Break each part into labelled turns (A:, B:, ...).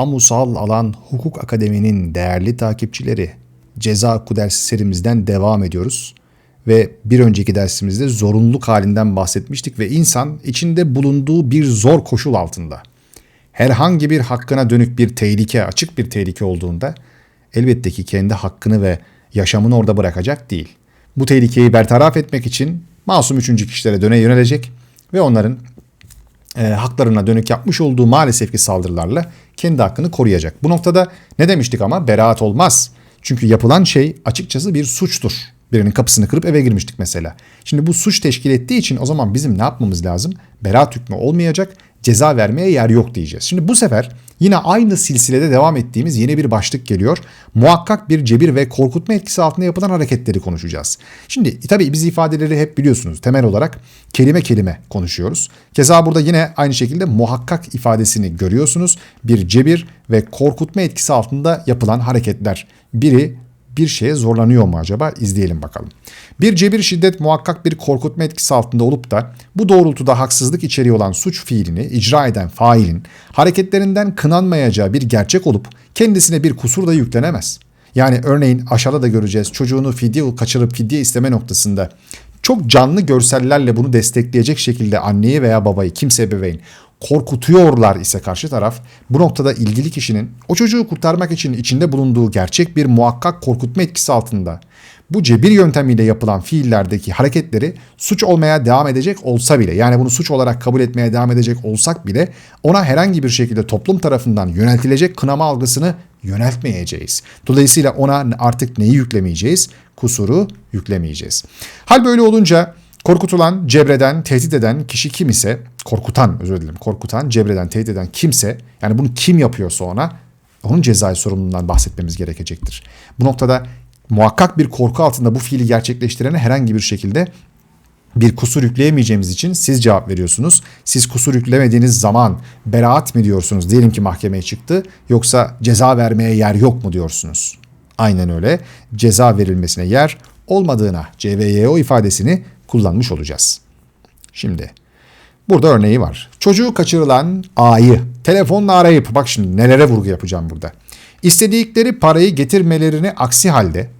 A: kamusal alan hukuk akademinin değerli takipçileri ceza kuders serimizden devam ediyoruz. Ve bir önceki dersimizde zorunluluk halinden bahsetmiştik ve insan içinde bulunduğu bir zor koşul altında herhangi bir hakkına dönük bir tehlike, açık bir tehlike olduğunda elbette ki kendi hakkını ve yaşamını orada bırakacak değil. Bu tehlikeyi bertaraf etmek için masum üçüncü kişilere döne yönelecek ve onların e, haklarına dönük yapmış olduğu maalesef ki saldırılarla kendi hakkını koruyacak. Bu noktada ne demiştik ama beraat olmaz. Çünkü yapılan şey açıkçası bir suçtur. Birinin kapısını kırıp eve girmiştik mesela. Şimdi bu suç teşkil ettiği için o zaman bizim ne yapmamız lazım? Beraat hükmü olmayacak, ceza vermeye yer yok diyeceğiz. Şimdi bu sefer yine aynı silsilede devam ettiğimiz yeni bir başlık geliyor. Muhakkak bir cebir ve korkutma etkisi altında yapılan hareketleri konuşacağız. Şimdi tabii biz ifadeleri hep biliyorsunuz temel olarak kelime kelime konuşuyoruz. Keza burada yine aynı şekilde muhakkak ifadesini görüyorsunuz. Bir cebir ve korkutma etkisi altında yapılan hareketler. Biri bir şeye zorlanıyor mu acaba? İzleyelim bakalım. Bir cebir şiddet muhakkak bir korkutma etkisi altında olup da bu doğrultuda haksızlık içeriği olan suç fiilini icra eden failin hareketlerinden kınanmayacağı bir gerçek olup kendisine bir kusur da yüklenemez. Yani örneğin aşağıda da göreceğiz çocuğunu fidye kaçırıp fidye isteme noktasında çok canlı görsellerle bunu destekleyecek şekilde anneyi veya babayı kimse ebeveyn korkutuyorlar ise karşı taraf bu noktada ilgili kişinin o çocuğu kurtarmak için içinde bulunduğu gerçek bir muhakkak korkutma etkisi altında bu cebir yöntemiyle yapılan fiillerdeki hareketleri suç olmaya devam edecek olsa bile yani bunu suç olarak kabul etmeye devam edecek olsak bile ona herhangi bir şekilde toplum tarafından yöneltilecek kınama algısını yöneltmeyeceğiz. Dolayısıyla ona artık neyi yüklemeyeceğiz? Kusuru yüklemeyeceğiz. Hal böyle olunca Korkutulan, cebreden, tehdit eden kişi kim ise, korkutan özür dilerim, korkutan, cebreden, tehdit eden kimse, yani bunu kim yapıyorsa ona, onun cezai sorumluluğundan bahsetmemiz gerekecektir. Bu noktada muhakkak bir korku altında bu fiili gerçekleştirene herhangi bir şekilde bir kusur yükleyemeyeceğimiz için siz cevap veriyorsunuz. Siz kusur yüklemediğiniz zaman beraat mi diyorsunuz? Diyelim ki mahkemeye çıktı yoksa ceza vermeye yer yok mu diyorsunuz? Aynen öyle. Ceza verilmesine yer olmadığına CVYO ifadesini kullanmış olacağız. Şimdi burada örneği var. Çocuğu kaçırılan A'yı telefonla arayıp bak şimdi nelere vurgu yapacağım burada. İstedikleri parayı getirmelerini aksi halde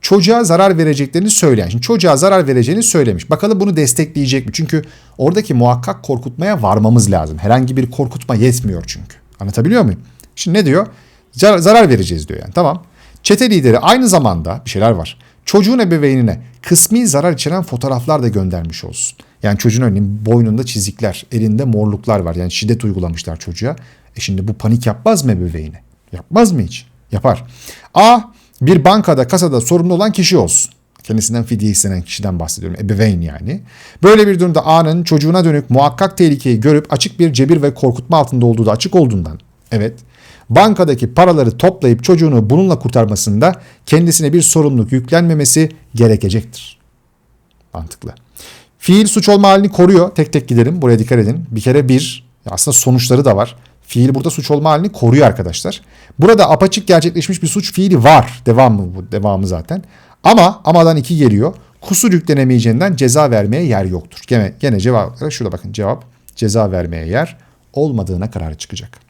A: çocuğa zarar vereceklerini söyleyen. Şimdi çocuğa zarar vereceğini söylemiş. Bakalım bunu destekleyecek mi? Çünkü oradaki muhakkak korkutmaya varmamız lazım. Herhangi bir korkutma yetmiyor çünkü. Anlatabiliyor muyum? Şimdi ne diyor? Zarar vereceğiz diyor yani. Tamam. Çete lideri aynı zamanda bir şeyler var çocuğun ebeveynine kısmi zarar içeren fotoğraflar da göndermiş olsun. Yani çocuğun örneğin boynunda çizikler, elinde morluklar var. Yani şiddet uygulamışlar çocuğa. E şimdi bu panik yapmaz mı ebeveyni? Yapmaz mı hiç? Yapar. A. Bir bankada, kasada sorumlu olan kişi olsun. Kendisinden fidye istenen kişiden bahsediyorum. Ebeveyn yani. Böyle bir durumda A'nın çocuğuna dönük muhakkak tehlikeyi görüp açık bir cebir ve korkutma altında olduğu da açık olduğundan. Evet bankadaki paraları toplayıp çocuğunu bununla kurtarmasında kendisine bir sorumluluk yüklenmemesi gerekecektir. Mantıklı. Fiil suç olma halini koruyor. Tek tek gidelim. Buraya dikkat edin. Bir kere bir. Aslında sonuçları da var. Fiil burada suç olma halini koruyor arkadaşlar. Burada apaçık gerçekleşmiş bir suç fiili var. Devamı bu devamı zaten. Ama amadan iki geliyor. Kusur yüklenemeyeceğinden ceza vermeye yer yoktur. Gene, gene cevap şurada bakın cevap ceza vermeye yer olmadığına kararı çıkacak.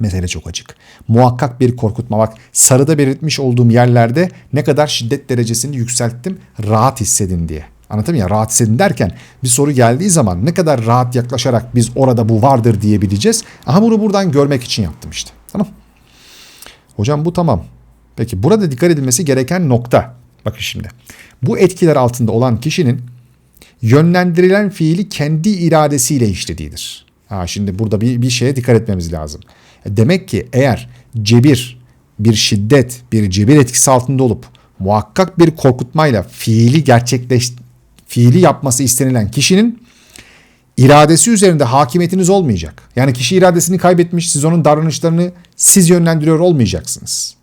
A: Mesele çok açık. Muhakkak bir korkutma. Bak sarıda belirtmiş olduğum yerlerde ne kadar şiddet derecesini yükselttim rahat hissedin diye. Anlatayım ya rahat hissedin derken bir soru geldiği zaman ne kadar rahat yaklaşarak biz orada bu vardır diyebileceğiz. Aha bunu buradan görmek için yaptım işte. Tamam. Hocam bu tamam. Peki burada dikkat edilmesi gereken nokta. Bakın şimdi. Bu etkiler altında olan kişinin yönlendirilen fiili kendi iradesiyle işlediğidir. Ha şimdi burada bir, bir şeye dikkat etmemiz lazım. Demek ki eğer cebir, bir şiddet, bir cebir etkisi altında olup muhakkak bir korkutmayla fiili gerçekleş fiili yapması istenilen kişinin iradesi üzerinde hakimiyetiniz olmayacak. Yani kişi iradesini kaybetmiş, siz onun davranışlarını siz yönlendiriyor olmayacaksınız.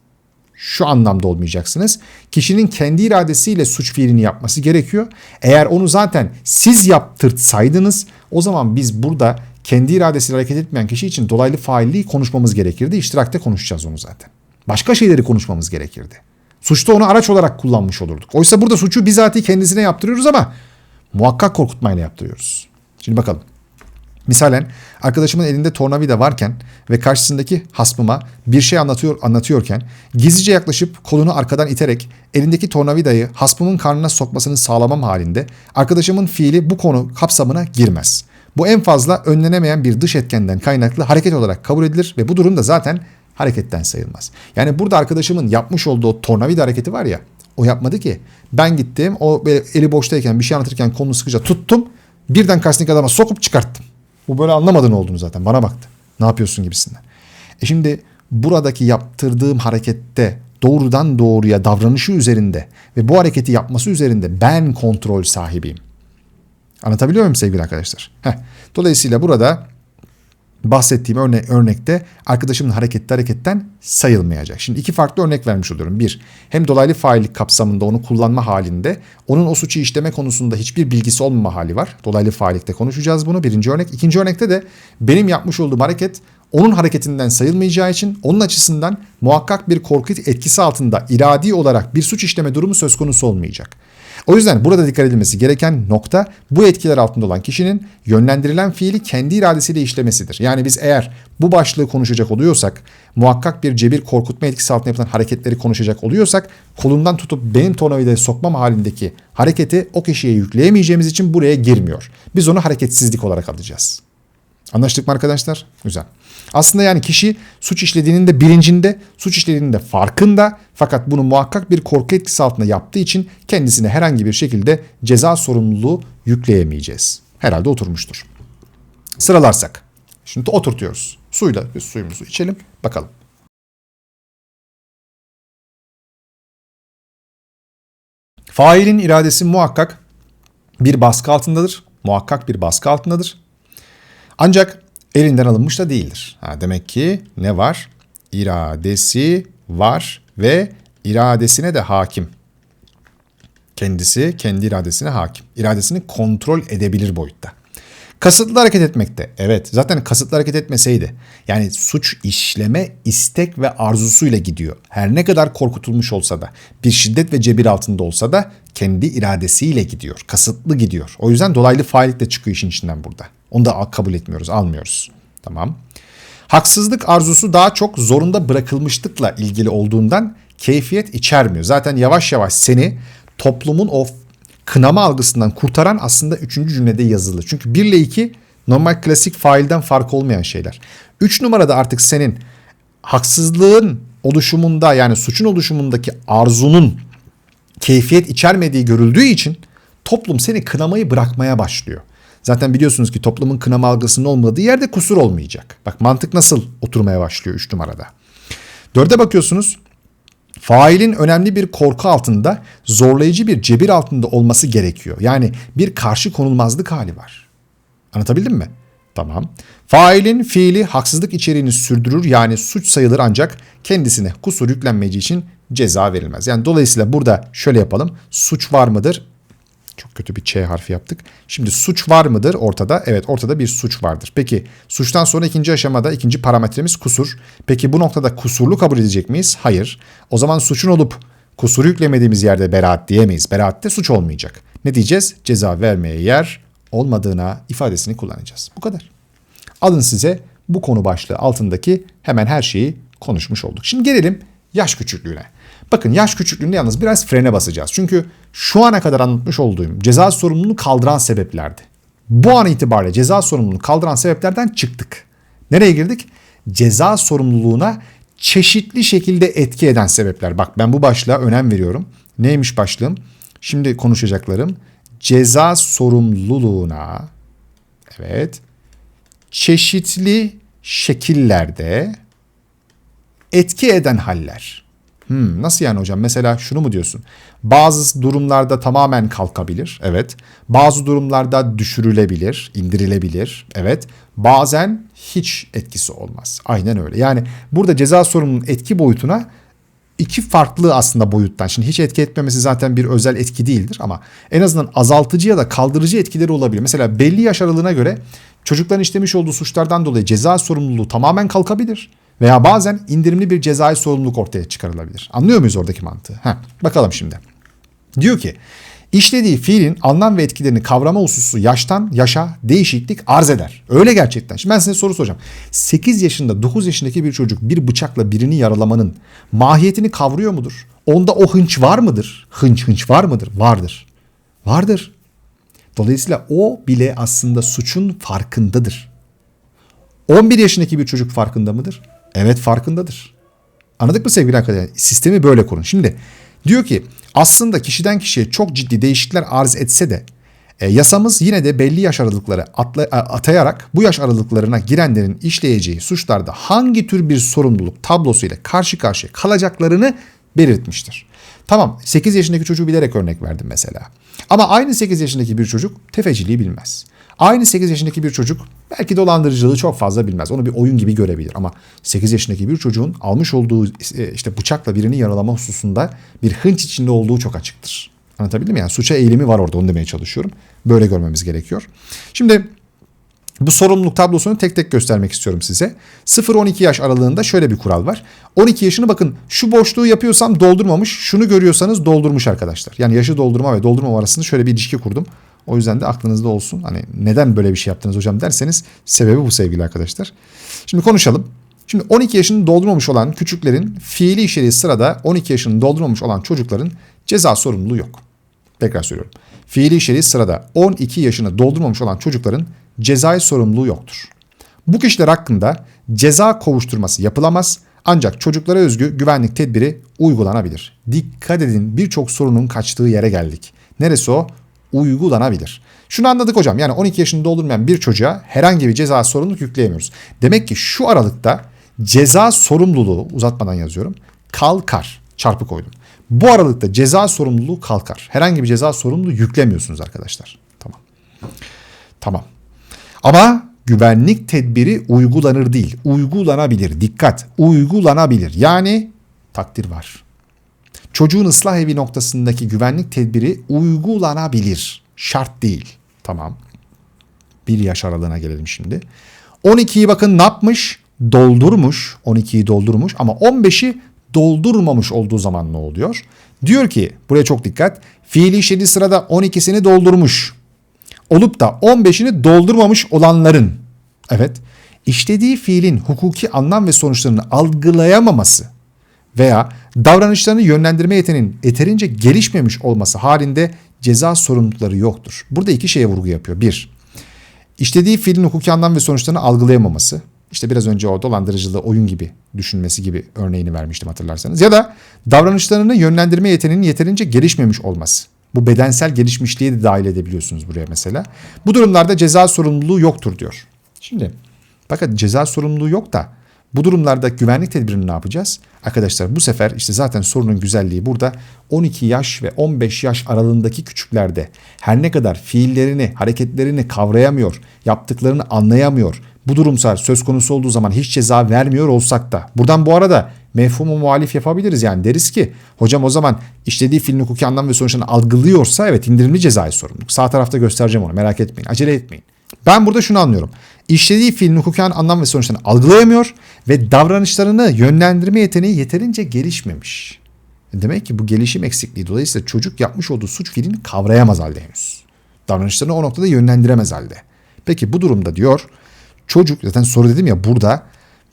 A: Şu anlamda olmayacaksınız. Kişinin kendi iradesiyle suç fiilini yapması gerekiyor. Eğer onu zaten siz yaptırtsaydınız o zaman biz burada kendi iradesiyle hareket etmeyen kişi için dolaylı failliği konuşmamız gerekirdi. İştirakte konuşacağız onu zaten. Başka şeyleri konuşmamız gerekirdi. Suçta onu araç olarak kullanmış olurduk. Oysa burada suçu bizatihi kendisine yaptırıyoruz ama muhakkak korkutmayla yaptırıyoruz. Şimdi bakalım. Misalen arkadaşımın elinde tornavida varken ve karşısındaki hasmıma bir şey anlatıyor anlatıyorken gizlice yaklaşıp kolunu arkadan iterek elindeki tornavidayı hasmımın karnına sokmasını sağlamam halinde arkadaşımın fiili bu konu kapsamına girmez. Bu en fazla önlenemeyen bir dış etkenden kaynaklı hareket olarak kabul edilir ve bu durumda zaten hareketten sayılmaz. Yani burada arkadaşımın yapmış olduğu tornavida hareketi var ya o yapmadı ki. Ben gittim o eli boştayken bir şey anlatırken kolunu sıkıca tuttum. Birden karşısındaki adama sokup çıkarttım. Bu böyle anlamadı olduğunu zaten bana baktı. Ne yapıyorsun gibisinden. E şimdi buradaki yaptırdığım harekette doğrudan doğruya davranışı üzerinde ve bu hareketi yapması üzerinde ben kontrol sahibiyim. Anlatabiliyor muyum sevgili arkadaşlar? Heh. Dolayısıyla burada bahsettiğim örne örnekte arkadaşımın hareketli hareketten sayılmayacak. Şimdi iki farklı örnek vermiş oluyorum. Bir, hem dolaylı faillik kapsamında onu kullanma halinde onun o suçu işleme konusunda hiçbir bilgisi olmama hali var. Dolaylı faillikte konuşacağız bunu. Birinci örnek. İkinci örnekte de benim yapmış olduğum hareket onun hareketinden sayılmayacağı için onun açısından muhakkak bir korku etkisi altında iradi olarak bir suç işleme durumu söz konusu olmayacak. O yüzden burada dikkat edilmesi gereken nokta bu etkiler altında olan kişinin yönlendirilen fiili kendi iradesiyle işlemesidir. Yani biz eğer bu başlığı konuşacak oluyorsak, muhakkak bir cebir korkutma etkisi altında yapılan hareketleri konuşacak oluyorsak, kolundan tutup benim tornavidayı sokmam halindeki hareketi o kişiye yükleyemeyeceğimiz için buraya girmiyor. Biz onu hareketsizlik olarak alacağız. Anlaştık mı arkadaşlar? Güzel. Aslında yani kişi suç işlediğinin de bilincinde, suç işlediğinin de farkında fakat bunu muhakkak bir korku etkisi altında yaptığı için kendisine herhangi bir şekilde ceza sorumluluğu yükleyemeyeceğiz. Herhalde oturmuştur. Sıralarsak. Şimdi oturtuyoruz. Suyla biz suyumuzu içelim bakalım. Failin iradesi muhakkak bir baskı altındadır. Muhakkak bir baskı altındadır. Ancak elinden alınmış da değildir. Ha, demek ki ne var? İradesi var ve iradesine de hakim. Kendisi kendi iradesine hakim. İradesini kontrol edebilir boyutta. Kasıtlı hareket etmekte. Evet zaten kasıtlı hareket etmeseydi. Yani suç işleme istek ve arzusuyla gidiyor. Her ne kadar korkutulmuş olsa da bir şiddet ve cebir altında olsa da kendi iradesiyle gidiyor. Kasıtlı gidiyor. O yüzden dolaylı faillik de çıkıyor işin içinden burada. Onu da kabul etmiyoruz, almıyoruz. Tamam. Haksızlık arzusu daha çok zorunda bırakılmışlıkla ilgili olduğundan keyfiyet içermiyor. Zaten yavaş yavaş seni toplumun o kınama algısından kurtaran aslında üçüncü cümlede yazılı. Çünkü 1 ile 2 normal klasik failden fark olmayan şeyler. 3 numarada artık senin haksızlığın oluşumunda yani suçun oluşumundaki arzunun keyfiyet içermediği görüldüğü için toplum seni kınamayı bırakmaya başlıyor. Zaten biliyorsunuz ki toplumun kınama algısının olmadığı yerde kusur olmayacak. Bak mantık nasıl oturmaya başlıyor 3 numarada. Dörde bakıyorsunuz. Failin önemli bir korku altında, zorlayıcı bir cebir altında olması gerekiyor. Yani bir karşı konulmazlık hali var. Anlatabildim mi? Tamam. Failin fiili haksızlık içeriğini sürdürür yani suç sayılır ancak kendisine kusur yüklenmeyeceği için ceza verilmez. Yani dolayısıyla burada şöyle yapalım. Suç var mıdır? Çok kötü bir Ç harfi yaptık. Şimdi suç var mıdır ortada? Evet ortada bir suç vardır. Peki suçtan sonra ikinci aşamada ikinci parametremiz kusur. Peki bu noktada kusurlu kabul edecek miyiz? Hayır. O zaman suçun olup kusuru yüklemediğimiz yerde beraat diyemeyiz. Beraatte suç olmayacak. Ne diyeceğiz? Ceza vermeye yer olmadığına ifadesini kullanacağız. Bu kadar. Alın size bu konu başlığı altındaki hemen her şeyi konuşmuş olduk. Şimdi gelelim yaş küçüklüğüne. Bakın yaş küçüklüğünde yalnız biraz frene basacağız. Çünkü şu ana kadar anlatmış olduğum ceza sorumluluğunu kaldıran sebeplerdi. Bu an itibariyle ceza sorumluluğunu kaldıran sebeplerden çıktık. Nereye girdik? Ceza sorumluluğuna çeşitli şekilde etki eden sebepler. Bak ben bu başlığa önem veriyorum. Neymiş başlığım? Şimdi konuşacaklarım ceza sorumluluğuna evet çeşitli şekillerde etki eden haller. Hmm, nasıl yani hocam? Mesela şunu mu diyorsun? Bazı durumlarda tamamen kalkabilir. Evet. Bazı durumlarda düşürülebilir, indirilebilir. Evet. Bazen hiç etkisi olmaz. Aynen öyle. Yani burada ceza sorumluluğunun etki boyutuna iki farklı aslında boyuttan. Şimdi hiç etki etmemesi zaten bir özel etki değildir ama en azından azaltıcı ya da kaldırıcı etkileri olabilir. Mesela belli yaş aralığına göre çocukların işlemiş olduğu suçlardan dolayı ceza sorumluluğu tamamen kalkabilir. Veya bazen indirimli bir cezai sorumluluk ortaya çıkarılabilir. Anlıyor muyuz oradaki mantığı? Heh, bakalım şimdi. Diyor ki İşlediği fiilin anlam ve etkilerini kavrama hususu yaştan yaşa değişiklik arz eder. Öyle gerçekten. Şimdi ben size soru soracağım. 8 yaşında 9 yaşındaki bir çocuk bir bıçakla birini yaralamanın mahiyetini kavruyor mudur? Onda o hınç var mıdır? Hınç hınç var mıdır? Vardır. Vardır. Dolayısıyla o bile aslında suçun farkındadır. 11 yaşındaki bir çocuk farkında mıdır? Evet farkındadır. Anladık mı sevgili arkadaşlar? Sistemi böyle kurun. Şimdi diyor ki aslında kişiden kişiye çok ciddi değişiklikler arz etse de e, yasamız yine de belli yaş aralıkları atla, atayarak bu yaş aralıklarına girenlerin işleyeceği suçlarda hangi tür bir sorumluluk tablosuyla karşı karşıya kalacaklarını belirtmiştir. Tamam 8 yaşındaki çocuğu bilerek örnek verdim mesela. Ama aynı 8 yaşındaki bir çocuk tefeciliği bilmez. Aynı 8 yaşındaki bir çocuk belki dolandırıcılığı çok fazla bilmez. Onu bir oyun gibi görebilir ama 8 yaşındaki bir çocuğun almış olduğu e, işte bıçakla birini yaralama hususunda bir hınç içinde olduğu çok açıktır. Anlatabildim mi? Yani suça eğilimi var orada onu demeye çalışıyorum. Böyle görmemiz gerekiyor. Şimdi bu sorumluluk tablosunu tek tek göstermek istiyorum size. 0-12 yaş aralığında şöyle bir kural var. 12 yaşını bakın şu boşluğu yapıyorsam doldurmamış, şunu görüyorsanız doldurmuş arkadaşlar. Yani yaşı doldurma ve doldurma arasında şöyle bir ilişki kurdum. O yüzden de aklınızda olsun. Hani neden böyle bir şey yaptınız hocam derseniz sebebi bu sevgili arkadaşlar. Şimdi konuşalım. Şimdi 12 yaşını doldurmamış olan küçüklerin fiili işlediği sırada 12 yaşını doldurmamış olan çocukların ceza sorumluluğu yok. Tekrar söylüyorum. Fiili işlediği sırada 12 yaşını doldurmamış olan çocukların cezai sorumluluğu yoktur. Bu kişiler hakkında ceza kovuşturması yapılamaz ancak çocuklara özgü güvenlik tedbiri uygulanabilir. Dikkat edin birçok sorunun kaçtığı yere geldik. Neresi o? Uygulanabilir. Şunu anladık hocam yani 12 yaşını doldurmayan bir çocuğa herhangi bir ceza sorumluluk yükleyemiyoruz. Demek ki şu aralıkta ceza sorumluluğu uzatmadan yazıyorum kalkar çarpı koydum. Bu aralıkta ceza sorumluluğu kalkar. Herhangi bir ceza sorumluluğu yüklemiyorsunuz arkadaşlar. Tamam. Tamam. Ama güvenlik tedbiri uygulanır değil. Uygulanabilir. Dikkat. Uygulanabilir. Yani takdir var. Çocuğun ıslah evi noktasındaki güvenlik tedbiri uygulanabilir. Şart değil. Tamam. Bir yaş aralığına gelelim şimdi. 12'yi bakın ne yapmış? Doldurmuş. 12'yi doldurmuş ama 15'i doldurmamış olduğu zaman ne oluyor? Diyor ki buraya çok dikkat. Fiili işlediği sırada 12'sini doldurmuş olup da 15'ini doldurmamış olanların evet işlediği fiilin hukuki anlam ve sonuçlarını algılayamaması veya davranışlarını yönlendirme yeteneğinin yeterince gelişmemiş olması halinde ceza sorumlulukları yoktur. Burada iki şeye vurgu yapıyor. Bir, işlediği fiilin hukuki anlam ve sonuçlarını algılayamaması. İşte biraz önce o dolandırıcılığı oyun gibi düşünmesi gibi örneğini vermiştim hatırlarsanız. Ya da davranışlarını yönlendirme yeteneğinin yeterince gelişmemiş olması. Bu bedensel gelişmişliği de dahil edebiliyorsunuz buraya mesela. Bu durumlarda ceza sorumluluğu yoktur diyor. Şimdi bakın ceza sorumluluğu yok da bu durumlarda güvenlik tedbirini ne yapacağız? Arkadaşlar bu sefer işte zaten sorunun güzelliği burada 12 yaş ve 15 yaş aralığındaki küçüklerde her ne kadar fiillerini, hareketlerini kavrayamıyor, yaptıklarını anlayamıyor. Bu durumsal söz konusu olduğu zaman hiç ceza vermiyor olsak da buradan bu arada mefhumu muhalif yapabiliriz yani deriz ki hocam o zaman işlediği fiilin hukuki anlam ve sonuçlarını algılıyorsa evet indirimli cezai sorumluluk. Sağ tarafta göstereceğim onu merak etmeyin acele etmeyin. Ben burada şunu anlıyorum. İşlediği fiilin hukuki anlam ve sonuçlarını algılayamıyor ve davranışlarını yönlendirme yeteneği yeterince gelişmemiş. Demek ki bu gelişim eksikliği dolayısıyla çocuk yapmış olduğu suç fiilini kavrayamaz halde henüz. Davranışlarını o noktada yönlendiremez halde. Peki bu durumda diyor çocuk zaten soru dedim ya burada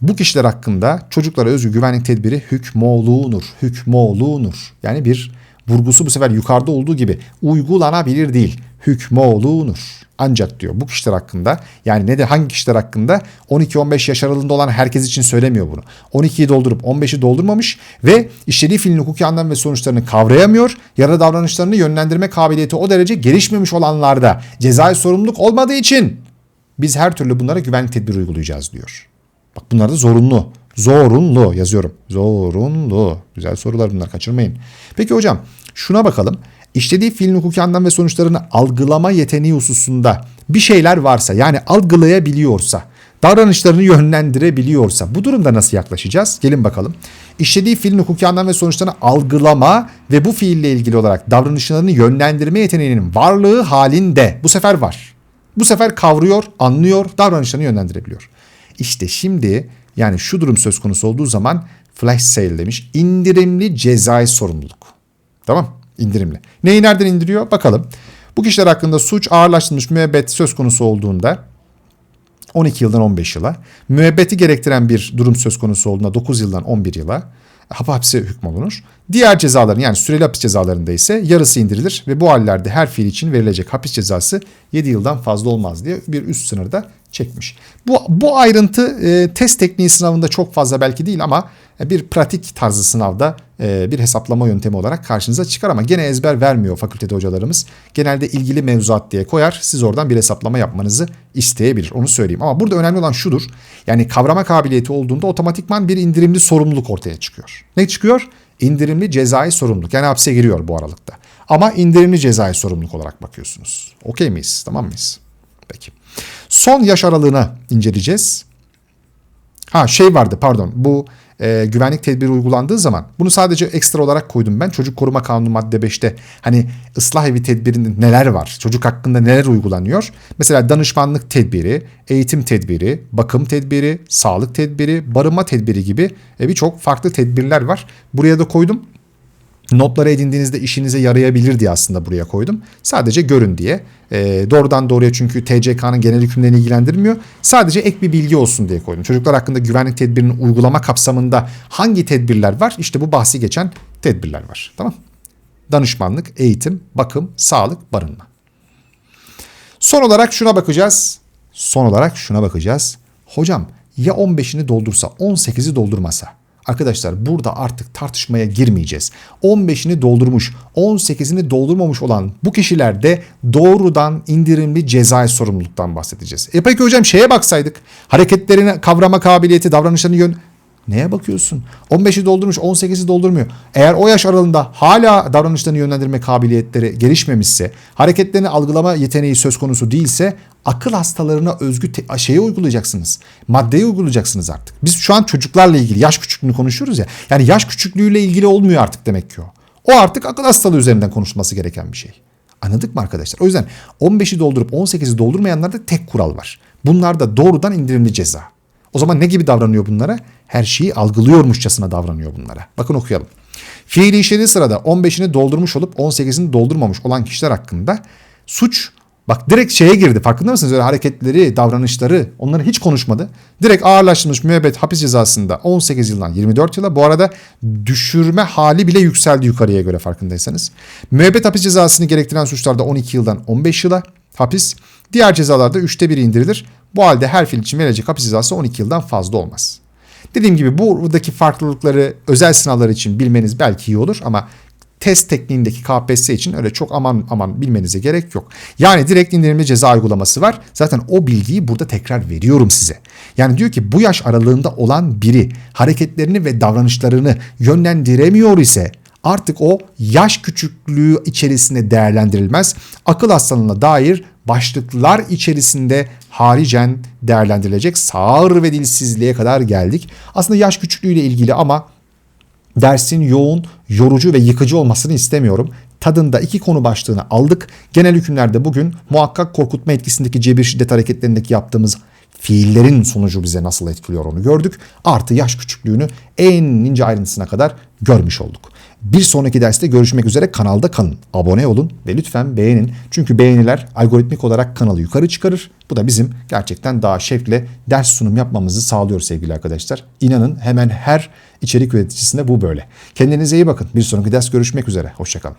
A: bu kişiler hakkında çocuklara özgü güvenlik tedbiri hükmolunur. Hükmolunur. Yani bir vurgusu bu sefer yukarıda olduğu gibi uygulanabilir değil. Hükmolunur. Ancak diyor bu kişiler hakkında yani ne de hangi kişiler hakkında 12-15 yaş aralığında olan herkes için söylemiyor bunu. 12'yi doldurup 15'i doldurmamış ve işlediği fiilin hukuki anlam ve sonuçlarını kavrayamıyor ya da davranışlarını yönlendirme kabiliyeti o derece gelişmemiş olanlarda cezai sorumluluk olmadığı için biz her türlü bunlara güvenlik tedbiri uygulayacağız diyor. Bak bunlar da zorunlu. Zorunlu yazıyorum. Zorunlu. Güzel sorular bunlar kaçırmayın. Peki hocam şuna bakalım. İşlediği fiilin hukuki anlam ve sonuçlarını algılama yeteneği hususunda bir şeyler varsa yani algılayabiliyorsa davranışlarını yönlendirebiliyorsa bu durumda nasıl yaklaşacağız? Gelin bakalım. İşlediği fiilin hukuki anlam ve sonuçlarını algılama ve bu fiille ilgili olarak davranışlarını yönlendirme yeteneğinin varlığı halinde bu sefer var. Bu sefer kavruyor, anlıyor, davranışlarını yönlendirebiliyor. İşte şimdi yani şu durum söz konusu olduğu zaman flash sale demiş. indirimli cezai sorumluluk. Tamam. İndirimli. Neyi nereden indiriyor? Bakalım. Bu kişiler hakkında suç ağırlaştırılmış müebbet söz konusu olduğunda 12 yıldan 15 yıla, müebbeti gerektiren bir durum söz konusu olduğunda 9 yıldan 11 yıla hapse hükmolunur. Diğer cezaların yani süreli hapis cezalarında ise yarısı indirilir ve bu hallerde her fiil için verilecek hapis cezası 7 yıldan fazla olmaz diye bir üst sınırda çekmiş. Bu, bu ayrıntı e, test tekniği sınavında çok fazla belki değil ama e, bir pratik tarzı sınavda bir hesaplama yöntemi olarak karşınıza çıkar ama gene ezber vermiyor fakültede hocalarımız. Genelde ilgili mevzuat diye koyar. Siz oradan bir hesaplama yapmanızı isteyebilir. Onu söyleyeyim. Ama burada önemli olan şudur. Yani kavrama kabiliyeti olduğunda otomatikman bir indirimli sorumluluk ortaya çıkıyor. Ne çıkıyor? İndirimli cezai sorumluluk. Yani hapse giriyor bu aralıkta. Ama indirimli cezai sorumluluk olarak bakıyorsunuz. Okey miyiz? Tamam mıyız? Peki. Son yaş aralığına inceleyeceğiz. Ha şey vardı pardon bu e, güvenlik tedbiri uygulandığı zaman bunu sadece ekstra olarak koydum ben. Çocuk koruma kanunu madde 5'te hani ıslah evi tedbirinde neler var? Çocuk hakkında neler uygulanıyor? Mesela danışmanlık tedbiri, eğitim tedbiri, bakım tedbiri, sağlık tedbiri, barınma tedbiri gibi e, birçok farklı tedbirler var. Buraya da koydum. Notları edindiğinizde işinize yarayabilir diye aslında buraya koydum. Sadece görün diye. E, doğrudan doğruya çünkü TCK'nın genel hükümlerini ilgilendirmiyor. Sadece ek bir bilgi olsun diye koydum. Çocuklar hakkında güvenlik tedbirinin uygulama kapsamında hangi tedbirler var? İşte bu bahsi geçen tedbirler var. Tamam Danışmanlık, eğitim, bakım, sağlık, barınma. Son olarak şuna bakacağız. Son olarak şuna bakacağız. Hocam ya 15'ini doldursa 18'i doldurmasa Arkadaşlar burada artık tartışmaya girmeyeceğiz. 15'ini doldurmuş, 18'ini doldurmamış olan bu kişilerde doğrudan indirimli cezai sorumluluktan bahsedeceğiz. E peki hocam şeye baksaydık. Hareketlerine kavrama kabiliyeti, davranışlarını yön... Neye bakıyorsun? 15'i doldurmuş, 18'i doldurmuyor. Eğer o yaş aralığında hala davranışlarını yönlendirme kabiliyetleri gelişmemişse, hareketlerini algılama yeteneği söz konusu değilse akıl hastalarına özgü te- şeyi uygulayacaksınız. Maddeyi uygulayacaksınız artık. Biz şu an çocuklarla ilgili yaş küçüklüğünü konuşuyoruz ya. Yani yaş küçüklüğüyle ilgili olmuyor artık demek ki o. O artık akıl hastalığı üzerinden konuşulması gereken bir şey. Anladık mı arkadaşlar? O yüzden 15'i doldurup 18'i doldurmayanlarda tek kural var. Bunlar da doğrudan indirimli ceza. O zaman ne gibi davranıyor bunlara? Her şeyi algılıyormuşçasına davranıyor bunlara. Bakın okuyalım. Fiili işlediği sırada 15'ini doldurmuş olup 18'ini doldurmamış olan kişiler hakkında suç Bak direkt şeye girdi farkında mısınız? Öyle hareketleri, davranışları onları hiç konuşmadı. Direkt ağırlaştırılmış müebbet hapis cezasında 18 yıldan 24 yıla. Bu arada düşürme hali bile yükseldi yukarıya göre farkındaysanız. Müebbet hapis cezasını gerektiren suçlarda 12 yıldan 15 yıla hapis. Diğer cezalarda 3'te 1 indirilir. Bu halde her fiil için verilecek hapis cezası 12 yıldan fazla olmaz. Dediğim gibi buradaki farklılıkları özel sınavlar için bilmeniz belki iyi olur ama test tekniğindeki KPSS için öyle çok aman aman bilmenize gerek yok. Yani direkt indirimli ceza uygulaması var. Zaten o bilgiyi burada tekrar veriyorum size. Yani diyor ki bu yaş aralığında olan biri hareketlerini ve davranışlarını yönlendiremiyor ise artık o yaş küçüklüğü içerisinde değerlendirilmez. Akıl hastalığına dair başlıklar içerisinde haricen değerlendirilecek sağır ve dilsizliğe kadar geldik. Aslında yaş küçüklüğüyle ilgili ama dersin yoğun, yorucu ve yıkıcı olmasını istemiyorum. Tadında iki konu başlığını aldık. Genel hükümlerde bugün muhakkak korkutma etkisindeki cebir şiddet hareketlerindeki yaptığımız fiillerin sonucu bize nasıl etkiliyor onu gördük. Artı yaş küçüklüğünü en ince ayrıntısına kadar görmüş olduk. Bir sonraki derste görüşmek üzere kanalda kalın. Abone olun ve lütfen beğenin. Çünkü beğeniler algoritmik olarak kanalı yukarı çıkarır. Bu da bizim gerçekten daha şevkle ders sunum yapmamızı sağlıyor sevgili arkadaşlar. İnanın hemen her içerik üreticisinde bu böyle. Kendinize iyi bakın. Bir sonraki ders görüşmek üzere. Hoşçakalın.